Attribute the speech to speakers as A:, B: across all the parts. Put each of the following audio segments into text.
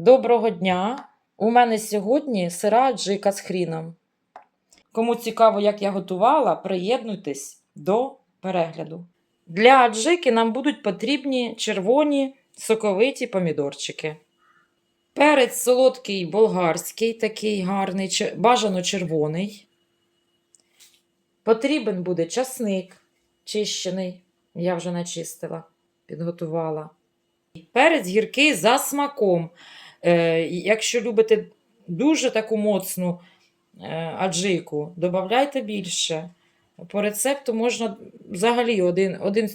A: Доброго дня! У мене сьогодні сира джика з хріном. Кому цікаво, як я готувала, приєднуйтесь до перегляду. Для аджики нам будуть потрібні червоні соковиті помідорчики. Перець солодкий болгарський, такий гарний, бажано червоний. Потрібен буде часник чищений. Я вже начистила, підготувала. Перець гіркий за смаком. Е, якщо любите дуже таку моцну е, аджику, додавайте більше. По рецепту можна взагалі один, один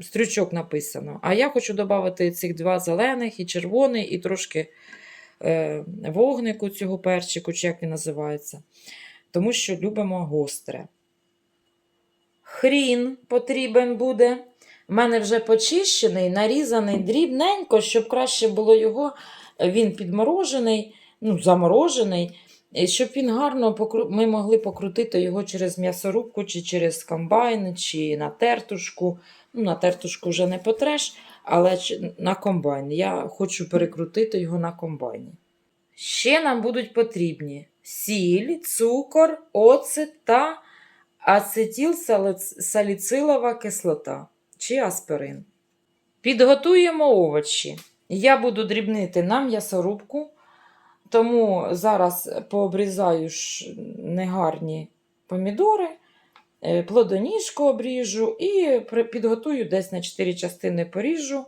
A: стрючок написано. А я хочу додати цих два зелених і червоний, і трошки е, вогнику цього перчику, чи як він називається. Тому що любимо гостре. Хрін потрібен буде. У мене вже почищений, нарізаний дрібненько, щоб краще було його. Він підморожений, ну, заморожений, щоб він гарно ми могли покрутити його через м'ясорубку, чи через комбайн, чи на тертушку. Ну, на тертушку вже не потреш, але на комбайн. Я хочу перекрутити його на комбайні. Ще нам будуть потрібні сіль, цукор, оцет та ацетилсаліцилова кислота чи аспирин. Підготуємо овочі. Я буду дрібнити на м'ясорубку, тому зараз пообрізаю негарні помідори, е, плодоніжку обріжу і підготую десь на 4 частини поріжу.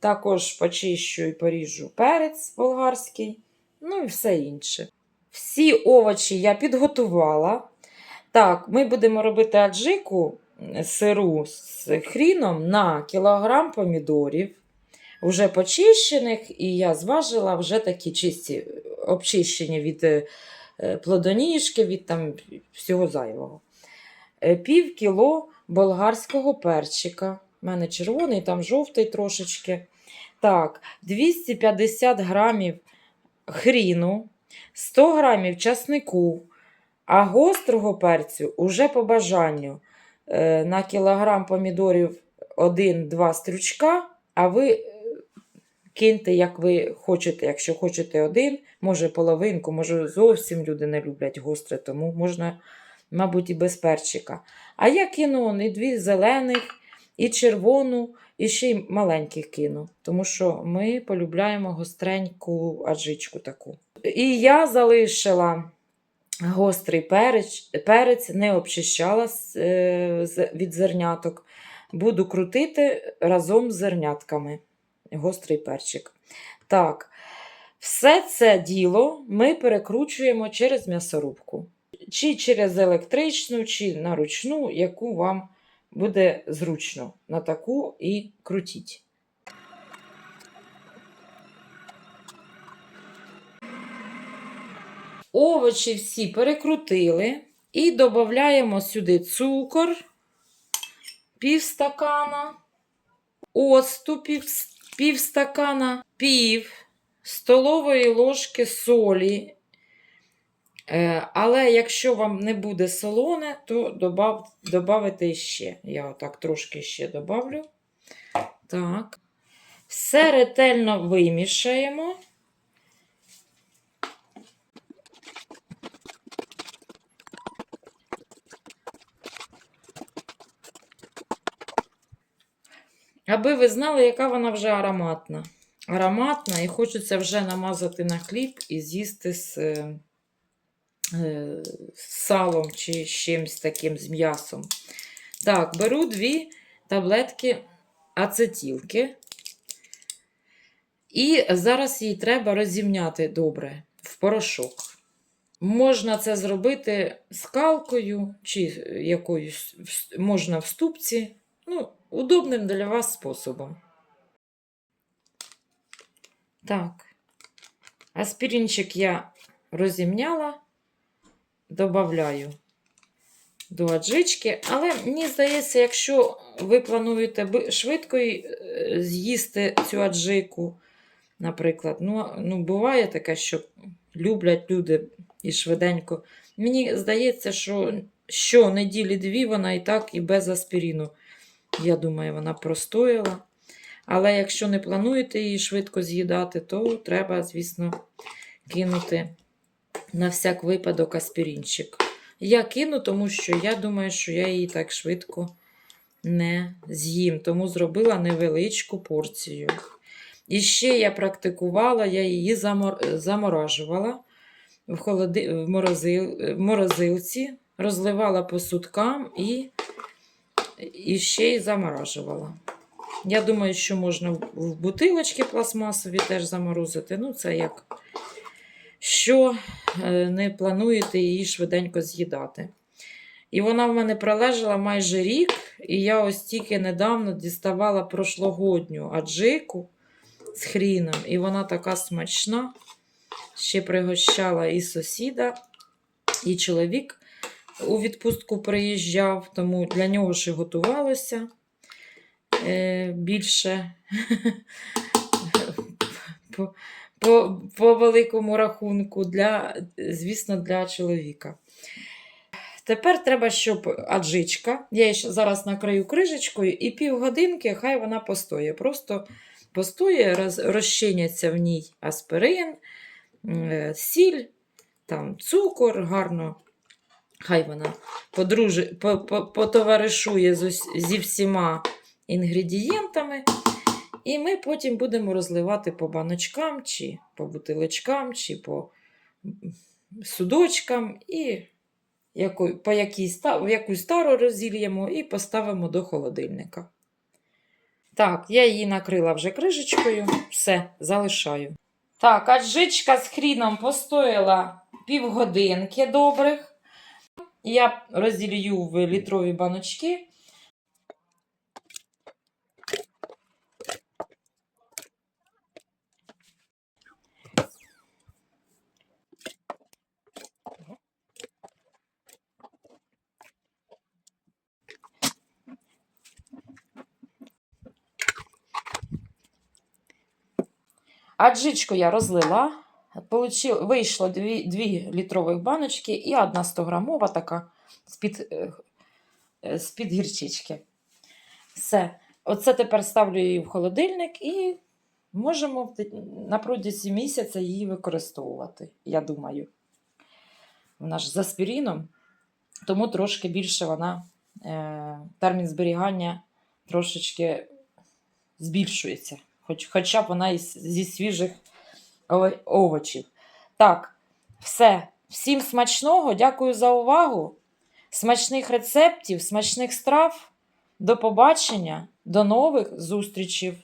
A: Також почищу і поріжу перець болгарський, ну і все інше. Всі овочі я підготувала. Так, ми будемо робити аджику сиру з хріном на кілограм помідорів, вже почищених, і я зважила вже такі чисті, обчищені від е, е, плодоніжки, від там всього зайвого. Е, Пів кіло болгарського перчика. У мене червоний, там жовтий трошечки. Так, 250 грамів хріну, 100 грамів часнику, а гострого перцю уже по бажанню. Е, На кілограм помідорів 1-2 стручка, а ви е, киньте, як ви хочете. Якщо хочете один, може половинку, може зовсім люди не люблять гостре, тому можна, мабуть, і без перчика. А я кину і дві зелених, і червону, і ще й маленьких кину, тому що ми полюбляємо гостреньку аджичку таку. І я залишила гострий перець, перець не обчищала е, від зерняток. Буду крутити разом з зернятками. Гострий перчик. Так, все це діло ми перекручуємо через м'ясорубку. Чи через електричну, чи на ручну, яку вам буде зручно. На таку і крутіть. Овочі всі перекрутили і додаємо сюди цукор, пів стакана, оцту пів, стакана, пів столової ложки солі. Е, але якщо вам не буде солоне, то добав, добавите ще. Я отак трошки ще добавлю. Так. Все ретельно вимішаємо. Аби ви знали, яка вона вже ароматна. Ароматна, і хочеться вже намазати на хліб і з'їсти з, е, е, з салом чи з чимось таким з м'ясом. Так, беру дві таблетки ацетілки. І зараз її треба розімняти добре в порошок. Можна це зробити скалкою чи якоюсь, можна в ступці. Ну, удобним для вас способом. Так. Аспіринчик я розімняла, додаю до аджички. Але мені здається, якщо ви плануєте швидко е, з'їсти цю аджику, наприклад, ну, ну буває таке, що люблять люди і швиденько. Мені здається, що щонеділі дві вона і так, і без аспіріну. Я думаю, вона простояла. Але якщо не плануєте її швидко з'їдати, то треба, звісно, кинути на всяк випадок аспірінчик. Я кину, тому що я думаю, що я її так швидко не з'їм, тому зробила невеличку порцію. І ще я практикувала, я її замор... заморажувала в, холоди... в, морозил... в морозилці, розливала по суткам і... і ще й заморажувала. Я думаю, що можна в бутилочки пластмасові теж заморозити. Ну, це як що е, не плануєте її швиденько з'їдати. І вона в мене пролежала майже рік, і я ось тільки недавно діставала прошлогодню аджику з хріном, і вона така смачна. Ще пригощала і сусіда, і чоловік у відпустку приїжджав, тому для нього і готувалося е, більше по, по, по великому рахунку, для, звісно, для чоловіка. Тепер треба, щоб аджичка, я її ще зараз накрию крижечкою, і півгодинки хай вона постоє. Просто постоє, роз, розчиняться в ній аспирин, е, сіль, там, цукор, гарно. Хай вона подружи, по, по, потоваришує з, зі всіма інгредієнтами. І ми потім будемо розливати по баночкам, чи по бутилочкам, чи по судочкам. І яку, по якійсь, та- в якусь тару розільємо і поставимо до холодильника. Так, я її накрила вже крижечкою, все, залишаю. Так, аджичка з хріном постояла півгодинки добрих. Я розділю в літрові баночки. Аджичку я розлила. Получил, вийшло 2, 2 літрових баночки і одна 100-грамова така з-під, е, е, з-під гірчички. Все. Оце тепер ставлю її в холодильник і можемо на протязі місяця її використовувати, я думаю. Вона ж з аспіріном, тому трошки більше вона, е, термін зберігання трошечки збільшується. Хоч, хоча б вона із, зі свіжих овочів. Так, все. Всім смачного. Дякую за увагу. Смачних рецептів, смачних страв. До побачення, до нових зустрічей.